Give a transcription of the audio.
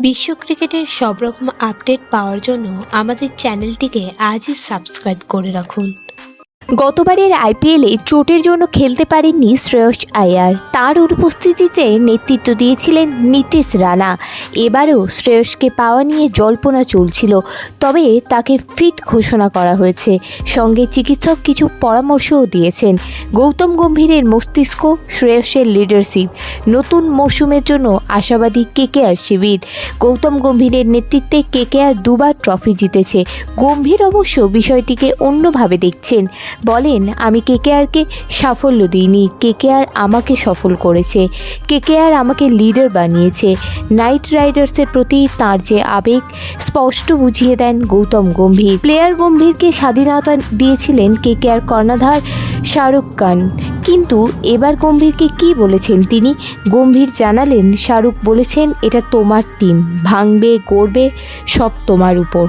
বিশ্ব ক্রিকেটের সব রকম আপডেট পাওয়ার জন্য আমাদের চ্যানেলটিকে আজই সাবস্ক্রাইব করে রাখুন। গতবারের আইপিএলে চোটের জন্য খেলতে পারেননি শ্রেয়স আয়ার। তার অনুপস্থিতিতে নেতৃত্ব দিয়েছিলেন নীতিশ রানা। এবারেও শ্রেয়সকে পাওয়া নিয়ে জল্পনা চলছিল, তবে তাকে ফিট ঘোষণা করা হয়েছে। সঙ্গে চিকিৎসক কিছু পরামর্শও দিয়েছেন। গৌতম গম্ভীরের মস্তিষ্ক, শ্রেয়সের লিডারশিপ নতুন মরশুমের জন্য আশাবাদী কেকেআর শিবির। গৌতম গম্ভীরের নেতৃত্বে কেকেআর দুবার ট্রফি জিতেছে। গম্ভীর অবশ্য বিষয়টিকে অন্যভাবে দেখছেন। বলেন, আমি কেকেআরকে সাফল্য দিইনি। কেকেআর আমাকে সফল করেছে। কেকেআর আমাকে লিডার বানিয়েছে। নাইট রাইডার্সের প্রতি তার যে আবেগ, স্পষ্ট বুঝিয়ে দেন গৌতম গম্ভীর। প্লেয়ার গম্ভীরকে স্বাধীনতা দিয়েছিলেন কেকেআর কর্ণধার শাহরুখ খান। কিন্তু এবার গম্ভীরকে কি বলেছেন তিনি? গম্ভীর জানালেন, শাহরুখ বলেছেন, এটা তোমার টিম ভাঙবে, গড়বে, সব তোমার উপর।